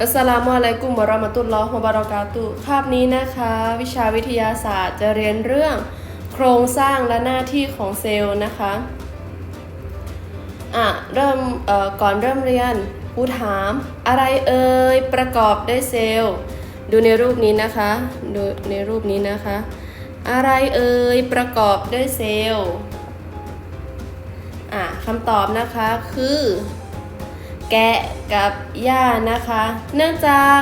อัสสลามุอะลัยกุมวะเราะมะตุลลอฮ์วะบารอกาตุคาบนี้นะคะ วิชาวิทยาศาสตร์จะเรียนเรื่องโครงสร้างและหน้าที่ของเซลล์นะคะอะเริ่มก่อนเริ่มเรียนครูถามอะไรเอ่ยประกอบด้วยเซลล์ ดูในรูปนี้นะคะดูในรูปนี้นะคะ อะไรเอ่ยประกอบด้วยเซลล์อะคำตอบนะคะคือ แกะกับหญ้านะคะ เนื่องจาก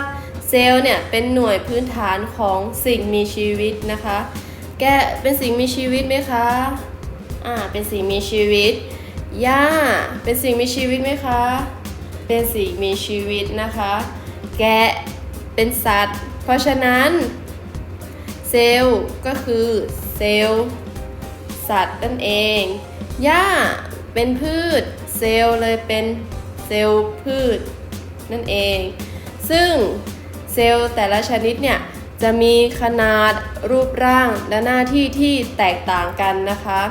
เซลล์เนี่ยเป็นหน่วยพื้นฐานของสิ่งมีชีวิตนะคะ แกะเป็นสิ่งมีชีวิตไหมคะ อ่า เป็นสิ่งมีชีวิต หญ้าเป็นสิ่งมีชีวิตไหมคะ เป็นสิ่งมีชีวิตนะคะ แกะเป็นสัตว์ เพราะฉะนั้นเซลล์ก็คือเซลล์สัตว์นั่นเอง หญ้าเป็นพืช เซลล์เลยเป็น เซลล์พืชนั่นเอง ซึ่งเซลล์แต่ละชนิดเนี่ยจะมีขนาดรูปร่างและหน้าที่ที่แตกต่างกันนะคะ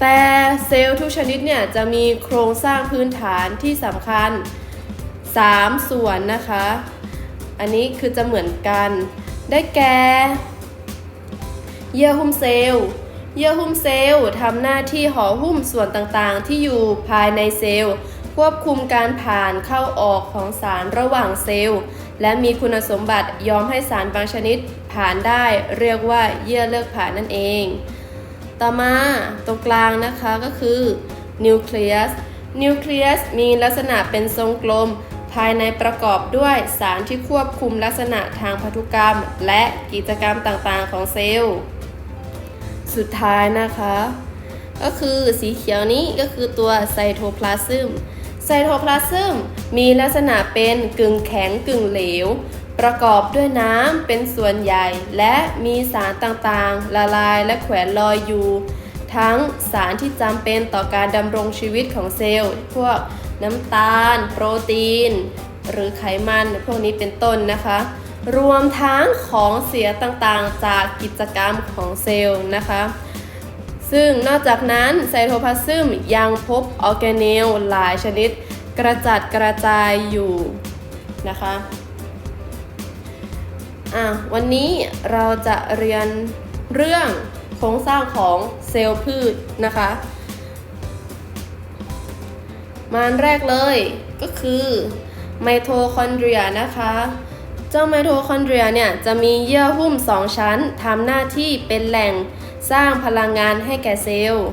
แต่เซลล์ทุกชนิดเนี่ยจะมีโครงสร้างพื้นฐานที่สำคัญ 3 ส่วนนะคะ อันนี้คือจะเหมือนกัน ได้แก่เยื่อหุ้มเซลล์ เยื่อหุ้มเซลล์ทำหน้าที่ห่อหุ้มส่วนต่างๆ ที่อยู่ภายในเซลล์ ควบคุมการผ่านเข้าออกของสารระหว่างเซลล์ และมีคุณสมบัติยอมให้สารบางชนิดผ่านได้ เรียกว่าเยื่อเลือกผ่านนั่นเอง ต่อมาตรงกลางนะคะก็คือนิวเคลียสนิวเคลียสมีลักษณะเป็นทรงกลม ภายในประกอบด้วยสารที่ควบคุมลักษณะทางพันธุกรรม และกิจกรรมต่างๆ ของเซลล์ สุดท้ายนะคะ ก็คือสีเขียวนี้ก็คือตัวไซโทพลาซึม ไซโทพลาซึมมีลักษณะเป็นกึ่งแข็งกึ่งเหลว ประกอบด้วยน้ำเป็นส่วนใหญ่ และมีสารต่างๆ ละลายและแขวนลอยอยู่ ทั้งสารที่จำเป็นต่อการดำรงชีวิตของเซลล์ พวกน้ำตาล โปรตีน หรือไขมันพวกนี้เป็นต้นนะคะ รวมทั้งของเสียต่างๆ จากกิจกรรมของเซลล์นะคะ ซึ่งนอกจากนั้นไซโทพลาซึมยังพบออร์แกเนลหลายชนิด กระจัดกระจายอยู่นะคะอะวันนี้เราจะเรียนเรื่องโครงสร้างของเซลล์พืชนะคะมาอันแรกเลยก็คือไมโทคอนเดรียนะคะ เจ้าไมโทคอนเดรียเนี่ยจะมีเยื่อหุ้ม 2 ชั้นทำหน้าที่เป็นแหล่งสร้างพลังงานให้แก่เซลล์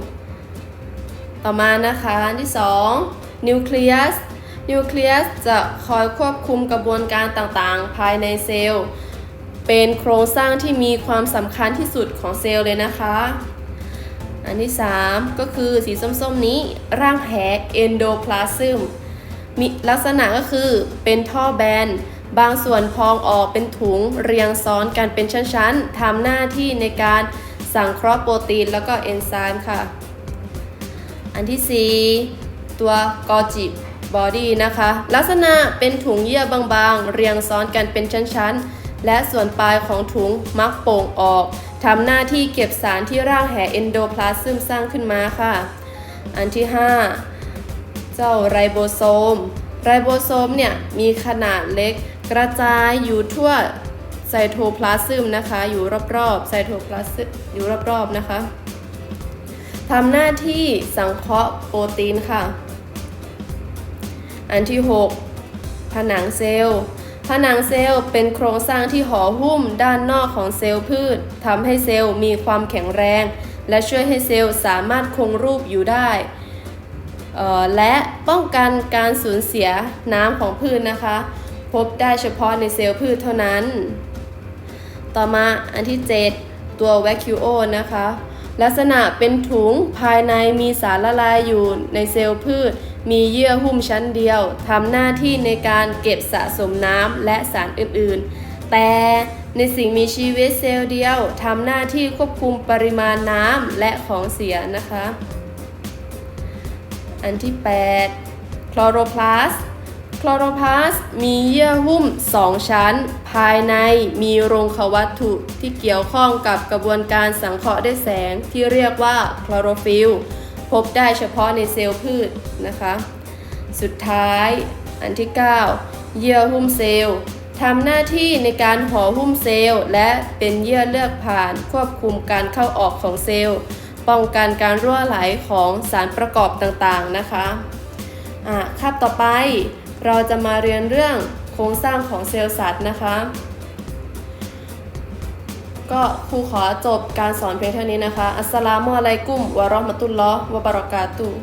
ต่อมานะคะอันที่ 2 นิวเคลียส นิวเคลียสจะคอยควบคุมกระบวนการต่างๆ ภายในเซลล์ เป็นโครงสร้างที่มีความสำคัญที่สุดของเซลล์เลยนะคะ อันที่ 3 ก็คือสีส้มๆนี้ร่างแหเอนโดพลาซึมมีลักษณะก็คือเป็นท่อแบน บางส่วนพองออกเป็นถุงเรียงซ้อนกันเป็นชั้นๆทำหน้าที่ในการสังเคราะห์โปรตีนแล้วก็เอนไซม์ค่ะ อันที่ 4 ตัวกอจิบอดี้นะคะ ลักษณะเป็นถุงเยื่อบางๆ เรียงซ้อนกันเป็นชั้นๆ และส่วนปลายของถุงมักโป่งออกทำหน้าที่เก็บสารที่ร่างแหเอนโดพลาซึมสร้างขึ้นมาค่ะ อันที่ 5 เจ้าไรโบโซม ไรโบโซมเนี่ยมีขนาดเล็ก กระจายอยู่ทั่วไซโทพลาซึมนะคะ อยู่รอบๆไซโทพลาซึมอยู่รอบๆนะคะทำหน้าที่สังเคราะห์โปรตีนค่ะ อันที่ 6 ผนังเซลล์ ผนังเซลล์เป็นโครงสร้างที่ห่อหุ้มด้านนอกของเซลล์พืชทำให้เซลล์มีความแข็งแรง และช่วยให้เซลล์สามารถคงรูปอยู่ได้และป้องกันการสูญเสียน้ำของพืชนะคะ พบได้เฉพาะในเซลล์พืชเท่านั้น ต่อมาอันที่ 7 ตัวแวคิโอนะคะ ลักษณะเป็นถุงภายในมีสารละลายอยู่ในเซลล์พืช มีเยื่อหุ้มชั้นเดียวทำหน้าที่ในการเก็บสะสมน้ำและสารอื่นๆ แต่ในสิ่งมีชีวิตเซลล์เดียวทำหน้าที่ควบคุมปริมาณน้ำและของเสียนะคะ อันที่ 8 คลอโรพลาส คลอโรพลาสมีเยื่อหุ้ม 2 ชั้น ภายในมีโรงขวัตถุที่เกี่ยวข้องกับกระบวนการสังเคราะห์ด้วยแสงที่เรียกว่าคลอโรฟิลพบได้เฉพาะในเซลล์พืชนะคะ สุดท้าย อันที่ 9 เยื่อหุ้มเซลล์ทำหน้าที่ในการห่อหุ้มเซลล์ และเป็นเยื่อเลือกผ่านควบคุมการเข้าออกของเซลล์ ป้องกันการรั่วไหลของสารประกอบต่างๆนะคะอะคาบต่อไป เราจะมาเรียนเรื่องโครงสร้างของเซลล์สัตว์นะคะ ก็ครูขอจบการสอนเพียงเท่านี้นะคะ อัสสลามุอะลัยกุมวะราะห์มะตุลลอฮ์วะบะเราะกาตุฮ์